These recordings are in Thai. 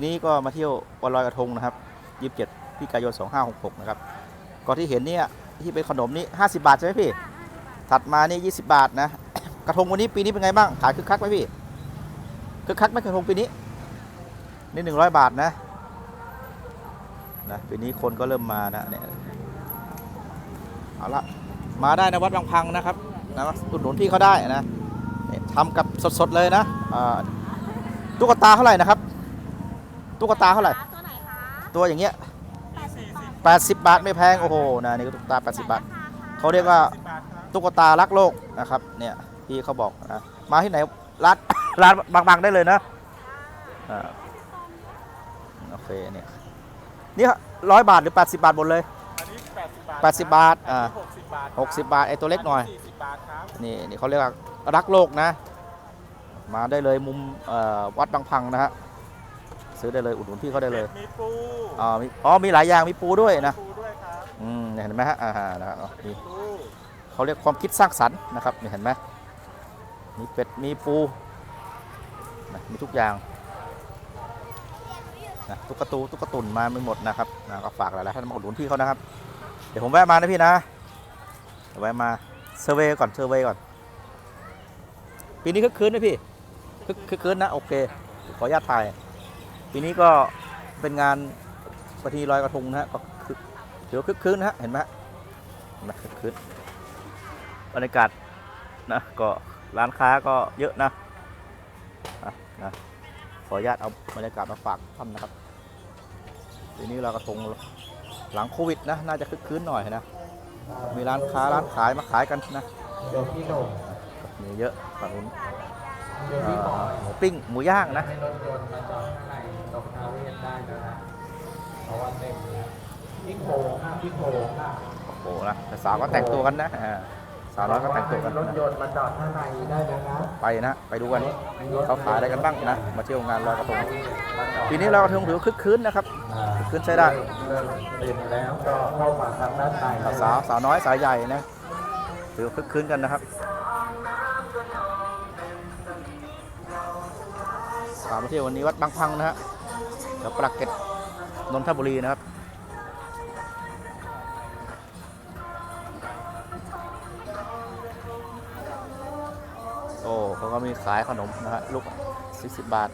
ทีนี้ก็มาเที่ยววันลอยกระทงนะครับ 27 พี่กายน 2566 นะครับก็ที่เห็นเนี่ยที่เป็นขนมนี้ 50 บาทใช่ไหมพี่ ถัดมานี่ 20 บาทนะ กระทงวันนี้ปีนี้เป็นไงบ้าง ขายคึกคักไหมพี่ คึกคักไหมกระทงปีนี้ นี่ 100 บาทนะนะปีนี้คนก็เริ่มมานะเนี่ยเอาละมาได้นะวัดบางพังนะครับนะอุดหนุนพี่เขาได้นะทำกับสดๆเลยนะอ่าตุ๊กตาเท่าไหร่นะครับ ตุ๊กตาเท่าไหร่ ตัวไหนคะตัวอย่างเงี้ย80 80 บาทไม่แพงโอ้โหนะนี่ก็ตุ๊กตา 80 บาทเขาเรียกว่าตุ๊กตารักโลกนะครับเนี่ยพี่เขาบอกนะมาที่ไหนร้านร้านบางๆได้เลยนะอ่าโอเคเนี่ยนี่ร้อยบาทหรือ 80 บาทหมดเลยอันนี้80บาท80 บาทอ่าหกสิบบาท60 บาทไอ้ตัวเล็กหน่อย40บาทครับนี่นี่เขาเรียกว่ารักโลกนะ มาได้เลยมุมเอ่อวัดบางพังนะฮะ ซื้อได้เลยอุดหนุนพี่เขาได้เลยมีปูอ๋อมีอ๋อมีหลายอย่างมีปูด้วยนะปูด้วยครับอืมเนี่ยเห็นไหมฮะอ่านะครับอ๋อนี่ปูเขาเรียกความคิดสร้างสรรค์นะครับนี่เห็นไหมมีเป็ดมีปูนะมีทุกอย่างนะตุ๊กตูตุ๊กตุนมาไม่หมดนะครับนะก็ฝากหลายๆท่านมาอุดหนุนพี่เขานะครับ เดี๋ยวผมแวะมานะพี่นะเดี๋ยวแวะมาเซอร์เวย์ก่อนเซอร์เวย์ก่อนปีนี้คึกคืนไหมพี่คึกคึกคืนนะโอเคขออนุญาตถ่าย ปีนี้ก็เป็นงานประทีลอยกระทงนะฮะก็คึกเดี๋ยวคึกคืนนะฮะเห็นไหมฮะคึกคืนบรรยากาศนะก็ร้านค้าก็เยอะนะนะขออนุญาตเอาบรรยากาศมาฝากท่านนะครับทีนี้เรากระทงหลังโควิดนะน่าจะคึกคืนหน่อยนะมีร้านค้าร้านขายมาขายกันนะเดี๋ยวพี่โหน่มีเยอะฝั่งนู้นเยอ่พี่บออยหมูปิ้งหมูย่างนะ ให้รถยนต์มาจอดข้างในตรงทาเวศได้แล้วนะเพราะว่าเต็มแล้วพี่โขงค่ะพี่โขงค่ะโอ้โหนะแต่สาวก็แต่งตัวกันนะอ่าสาวน้อยก็แต่งตัวกันรถนะยนต์มาจอดข้างในได้แล้วนะไปนะ ไปดูกันเขาขายอะไรกันบ้างนะ มาเที่ยวงานลอยกระทงมาจอดปีนี้ลอยกระทงถือว่าคึกคืนนะครับ อ่าขึ้นใช้ได้ เริ่มเต็มแล้วก็เข้ามาทางด้านในได้สาวสาวน้อยสาวใหญ่นะถือว่าคึกคืนกันนะครับพามาเที่ยววันนี้วัดบางพังนะฮะ แถวปรักเกร็ดนนทบุรีนะครับโอ้เขาก็มีขายขนมนะฮะลูก40บาท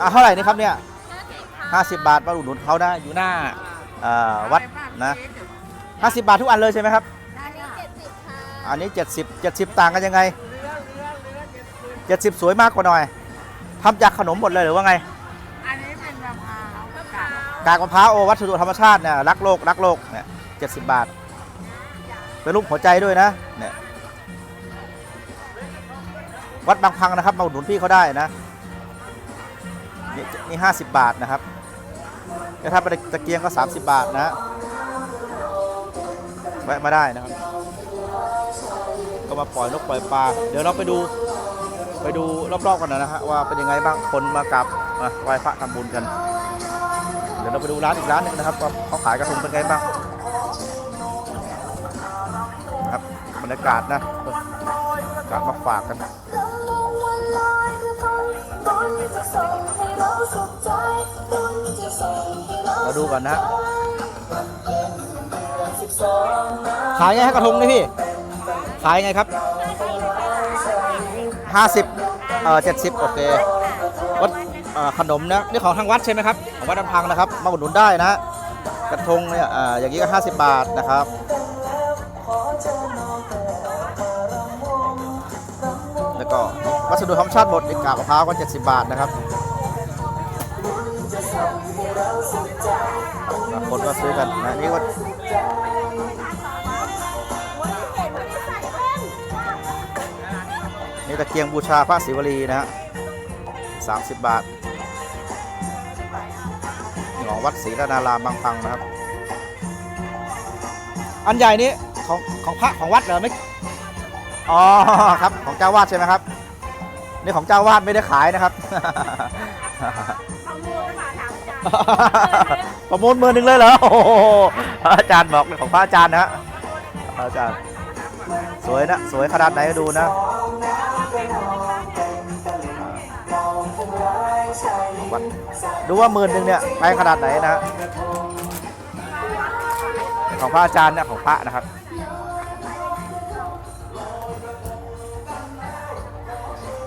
อะเท่าไหร่นี่ครับเนี่ย50บาทมาอุดหนุนเขานะอยู่หน้าอ่อวัดนะ 50 บาททุกอันเลยใช่ไหมครับ อันนี้70ค่ะอันนี้ 70 70 ต่างกันยังไง 70 สวยมากกว่าหน่อยทำจากขนมหมดเลยหรือว่าไง อันนี้เป็นมะพร้าวมะพร้าวกากมะพร้าวโอวัสดุธรรมชาติเนี่ยรักโลกรักโลกเนี่ย70บาท เป็นรูปหัวใจด้วยนะเนี่ยวัดบางพังนะครับ มาอุดหนุนพี่เขาได้นะ นี่นี่50บาทนะครับแล้วถ้าเป็นตะเกียงก็30บาทนะฮะ แวะมาได้นะครับ ก็มาปล่อยนกปล่อยปลา เดี๋ยวเราไปดูไปดูรอบๆกันนะฮะว่าเป็นยังไงบ้างคนมากราบมาไหว้พระทำบุญกัน เดี๋ยวเราไปดูร้านอีกร้านหนึ่งนะครับว่าเขาขายกระทงเป็นไงบ้างครับบรรยากาศนะบรรยากาศมาฝากกันเราดูก่อนนะ ขายไงฮะกระทงนี่พี่ ขายไงครับ50เอ่อ70โอเควัดเอ่อขนมนะนี่ของทางวัดใช่ไหมครับของวัดลำพังนะครับมาอุดหนุนได้นะ กระทงเนี่ยอ่าอย่างนี้ก็ 50 บาทนะครับ แล้วก็วัสดุธรรมชาติหมดอีกกาบมะพร้าวก็70 บาทนะครับคนก็ซื้อกันนะนี่ก็นี่ ตะเกียงบูชาพระศิวลีนะฮะ30บาทนี่ของวัดศรีรนารามบางพังนะครับ อันใหญ่นี้ของของพระของวัดเหรอไม่อ๋อครับของเจ้าวาดใช่ไหมครับนี่ของเจ้าวาดไม่ได้ขายนะครับเอามูลมาถามอาจารย์ประมูลมือหนึ่งเลยเหรอโอ้โหอาจารย์บอกเลยของพระอาจารย์นะฮะอาจารย์ สวยนะ สวยขนาดไหนก็ดูนะวัดดูว่าหมื่นหนึ่งเนี่ยไปขนาดไหนนะของพระอาจารย์เนี่ยของพระนะครับ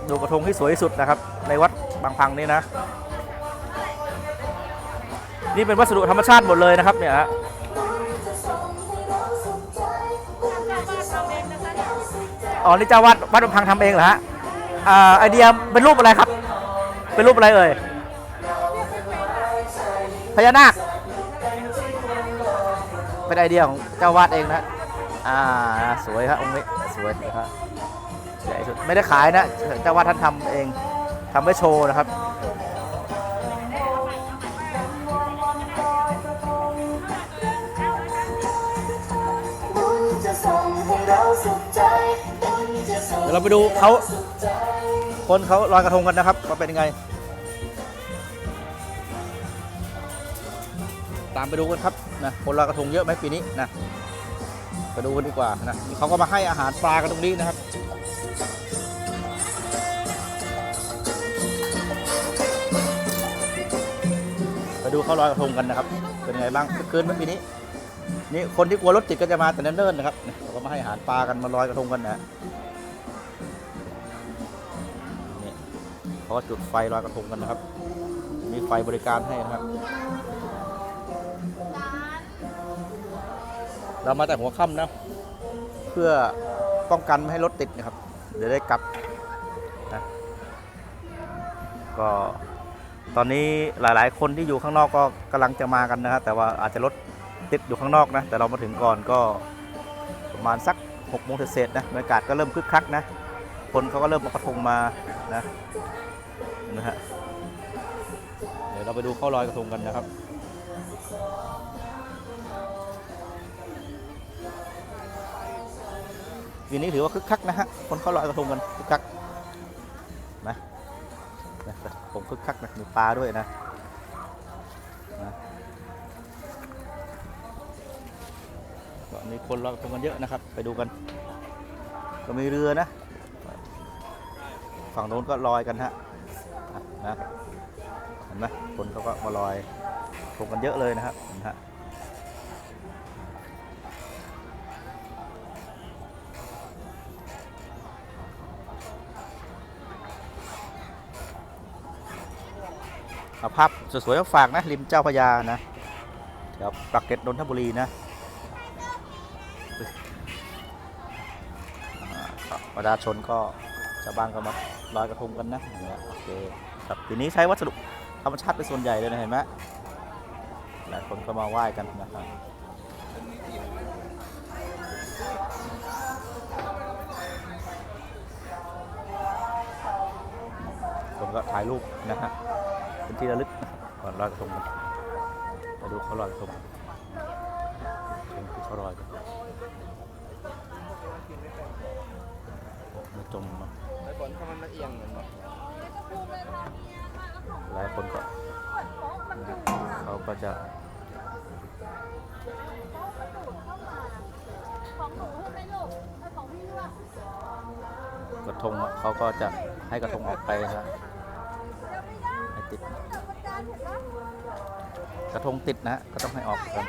ดูกระทงที่สวยที่สุดนะครับ ในวัดบางพังนี่นะ นี่เป็นวัสดุธรรมชาติหมดเลยนะครับเนี่ยฮะ อ๋อนี่เจ้าวัดวัดพังทำเองเหรอฮะอ่าไอเดียเป็นรูปอะไรครับ เป็นรูปอะไรเอ่ยพญานาคเป็นไอเดียของเจ้าวาดเองนะอ่าสวยครับองค์นี้สวยนะครับใหญ่สุดไม่ได้ขายนะเจ้าวาดท่านทำเองทำไว้โชว์นะครับ ยวเราไปดูเขาคนเขาลอยกระทงกันนะครับว่าเป็นยังไง ตามไปดูกันครับนะคนลอยกระทงเยอะไหมปีนี้นะไปดูกันดีกว่านะเขาก็มาให้อาหารปลากันตรงนี้นะครับไปดูเขาลอยกระทงกันนะครับ เป็นไงบ้างคืนไหมปีนี้นี่คนที่กลัวรถติดก็จะมาแต่เนิ่นๆนะครับเขาก็มาให้อาหารปลากันมาลอยกระทงกันนะ เขาก็จุดไฟลอยกระทงกันนะครับ มีไฟบริการให้นะครับ เรามาแต่หัวค่ำนะ เพื่อป้องกันไม่ให้รถติดนะครับ เดี๋ยวได้กลับนะก็ตอนนี้หลาย ๆ คนที่อยู่ข้างนอกก็กำลังจะมากันนะครับแต่ว่าอาจจะรถติดอยู่ข้างนอกนะ แต่เรามาถึงก่อนก็ประมาณสัก6โมงเศษนะบรรยากาศก็เริ่มคึกคักนะ คนเขาก็เริ่มเอากระทงมา นะเห็นไหมฮะเดี๋ยวเราไปดูข้าลอยกระทงกันนะครับปีนี้ถือว่าคึกคักนะฮะคนเข้าลอยกระทงกันคึกคักนะนะผมคึกคักนะมีปลาด้วยนะนะก็มีคนลอยกระทงกันเยอะนะครับ ไปดูกัน ก็มีเรือนะ ฝั่งโน้นก็ลอยกันฮะนะเห็นไหมคนเขาก็มาลอยกระทงกันเยอะเลยนะครับนไหมฮะเอาภาพสวยๆมาฝากนะ ริมเจ้าพระยานะแถวปากเกร็ดนนทบุรีนะประชาชนก็ ชาวบ้านก็มาลอยกระทงกันนะอย่างเงี้ยโอเคครับทีนี้ใช้วัสดุธรรมชาติเป็นส่วนใหญ่เลยนะเห็นไหมหลายคนก็มาไหว้กันนะครับคนก็ถ่ายรูปนะฮะเป็นที่ระลึกก่อนลอยกระทงกันไปดูเขาลอยกระทงชมเขาลอยกันมาจมมา แล้วฝนเขามันมาเอียงเหมือนแบบหลายคนก็เขาก็จะกระทงเขาก็จะให้กระทงออกไปนะให้ติด กระทงติดนะก็ต้องให้ออกกัน